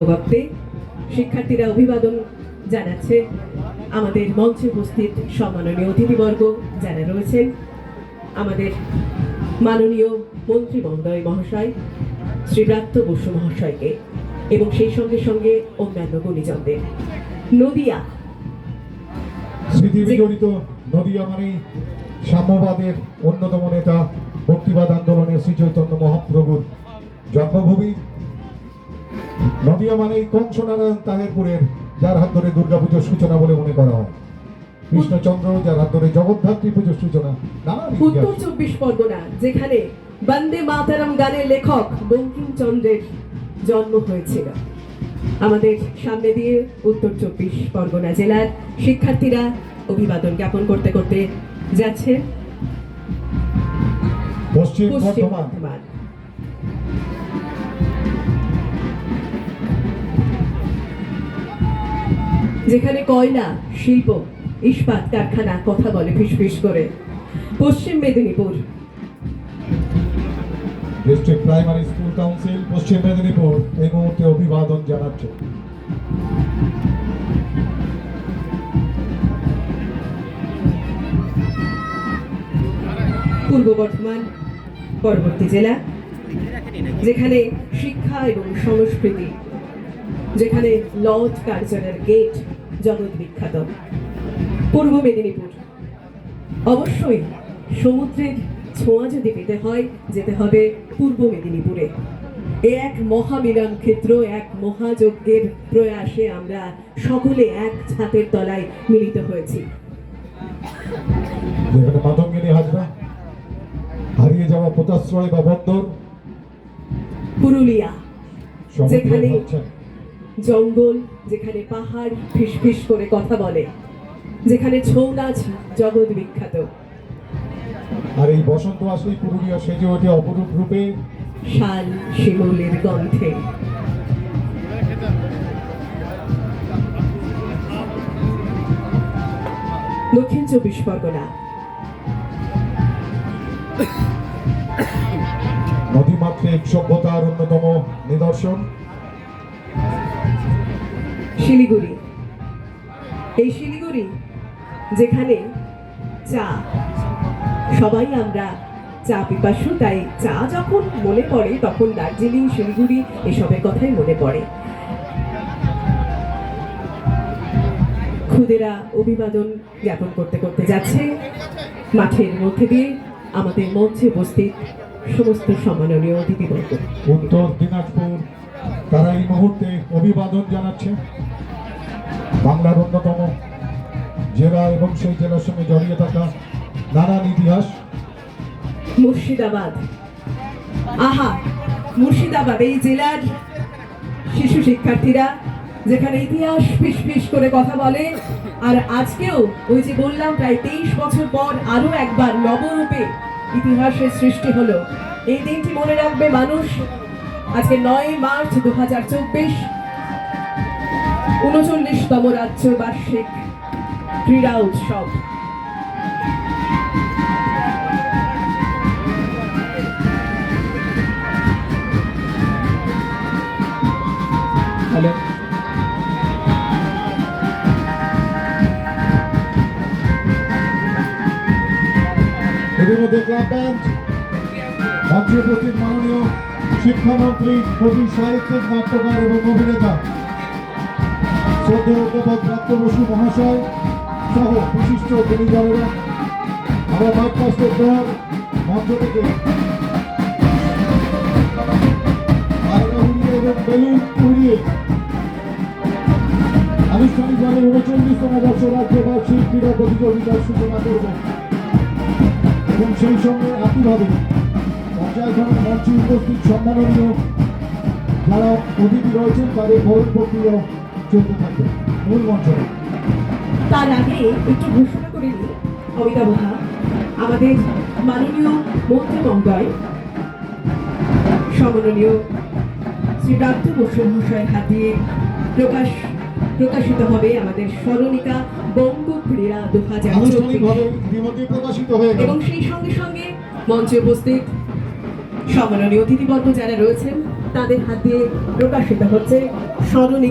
বক্তে শিক্ষার্থীরা অভিবাদন জানাচ্ছে। আমাদের মঞ্চে উপস্থিত সম্মাননীয় অতিথিবর্গ যারা রয়েছেন, আমাদের মাননীয় মন্ত্রী মহোদয় মহাশয়, শ্রীব্রাত্য বসু মহাশয়কে এবং সেই সঙ্গে সঙ্গে অন্যান্য গুণীজনদের। নদিয়া। স্মৃতি বিজড়িত নদিয়া মানেই সাম্যবাদের অন্যতম নেতা, ভক্তিবাদ আন্দোলনের শ্রী চৈতন্য মহাপ্রভুর জন্মভূমি। নদিয়া মানেই কংসনারায়ণ তাহেরপুরের যার হাত ধরে দুর্গাপুজোর সূচনা বলে মনে করা হয়। কৃষ্ণচন্দ্র যার হাত ধরে জগদ্ধাত্রী পুজোর সূচনা উত্তর চব্বিশ পরগনা যেখানে বন্দে মাতারাম গানের লেখক বঙ্কিমচন্দ্রের জন্ম হয়েছিল। আমাদের সামনে দিয়ে উত্তর চব্বিশ পরগনা জেলার শিক্ষার্থীরা অভিবাদন জ্ঞাপন করতে করতে যাচ্ছে। পশ্চিম পশ্চিম বর্ধমান। যেখানে কয়লা শিল্প ইস্পাত কারখানা কথা বলে ফিসফিস করে। Paschim Medinipur. District primary school council Paschim Medinipur এই মুহূর্তে অভিবাদন জানাচ্ছে। পূর্ব বর্ধমান পরবর্তী জেলা যেখানে শিক্ষা এবং সংস্কৃতি যেখানে লজ কালচারের গেট জগৎ বিখ্যাত পূর্ব মেদিনীপুর। অবশ্যই সমুদ্রের ছোঁয়া যদি পেতে হয় যেতে হবে পূর্ব মেদিনীপুরে। এ এক মহামিলন ক্ষেত্র এক মহাযজ্ঞের প্রয়াসে আমরা সকলে এক ছাতের তলায় মিলিত হয়েছি। যেখানে মাতঙ্গিনী হাজরা হারিয়ে যাওয়া পোতাশ্রয় বা বন্দর পুরুলিয়া যেখানে- জঙ্গল যেখানে পাহাড় ফিসফিস করে কথা বলে যেখানে ছৌ নাচ জগৎ বিখ্যাত। আর এই বসন্ত আসলেই পুরুলিয়া সেজে ওঠে অপরূপ রূপে। শাল শিমুলের গন্ধে। দক্ষিণ চব্বিশ পরগনা। নদীমাতৃক সভ্যতার অন্যতম নিদর্শন। শিলিগুড়ি। এই শিলিগুড়ি যেখানে চা, সবাই আমরা চা পিপাসু, তাই চা যখন মনে পড়ে, তখন দার্জিলিং, শিলিগুড়ি এসবের কথাই মনে পড়ে। খুদেরা অভিবাদন জ্ঞাপন করতে করতে যাচ্ছে। মাঠের মধ্যে দিয়ে আমাদের মঞ্চে উপস্থিত সমস্ত সম্মাননীয় অতিথিবর্গ। উত্তর দিনাজপুর, তারা এই মুহূর্তে অভিবাদন জানাচ্ছে বাংলার অন্যতম জেলা এবং সেই জেলার সঙ্গে জড়িয়ে থাকা নানান ইতিহাস। মুর্শিদাবাদ। আহা, মুর্শিদাবাদ, এই জেলার শিশু শিক্ষার্থীরা যেখানে ইতিহাস ফিস ফিস করে কথা বলে, আর আজকেও ওই যে বললাম, প্রায় তেইশ বছর পর আরও একবার নবরূপে ইতিহাসের সৃষ্টি হলো। এই দিনটি মনে রাখবে মানুষ। আজকে নয় মার্চ দু হাজার চব্বিশ উনচল্লিশতম রাজ্য বার্ষিক ক্রীড়া উৎসব। হ্যালো ইতিমধ্যে ক্লাব ব্যান্ড মঞ্চে উপস্থিত মাননীয় শিক্ষামন্ত্রী, কবি, সাহিত্যিক, নাট্যকার এবং অভিনেতা শ্রদ্ধেয় অধ্যাপক প্রাপ্ত বসু মহাশয় সহ বিশিষ্ট গুণীজনেরা আমরা মাইকমাস্টার দল মঞ্চ থেকে এবং বেলুন উড়িয়ে আনুষ্ঠানিকভাবে উনচল্লিশতম রাজ্য বার্ষিক ক্রীড়া প্রতিযোগিতার সূচনা করবেন এবং সেই সঙ্গে একইভাবে পর্যায়ক্রমে মঞ্চে উপস্থিত সম্মাননীয় যারা অতিথি রয়েছেন, তাদের বরণ প্রক্রিয়া থাকবে মূল মঞ্চ তার আগে একটু ঘোষণা করে আমাদের মাননীয় মন্ত্রী মহোদয় সমন্বনীয় শ্রী প্রাপ্ত বসু মহাশয়ের হাত প্রকাশ প্রকাশিত হবে আমাদের স্মরণিকা বঙ্গ ক্রীড়া দু হাজার প্রকাশিত হয়ে এবং সেই সঙ্গে সঙ্গে মঞ্চে উপস্থিত সম্মাননীয় অতিথিবর্গ যারা রয়েছেন তাদের হাত দিয়ে প্রকাশিত হচ্ছে স্মরণে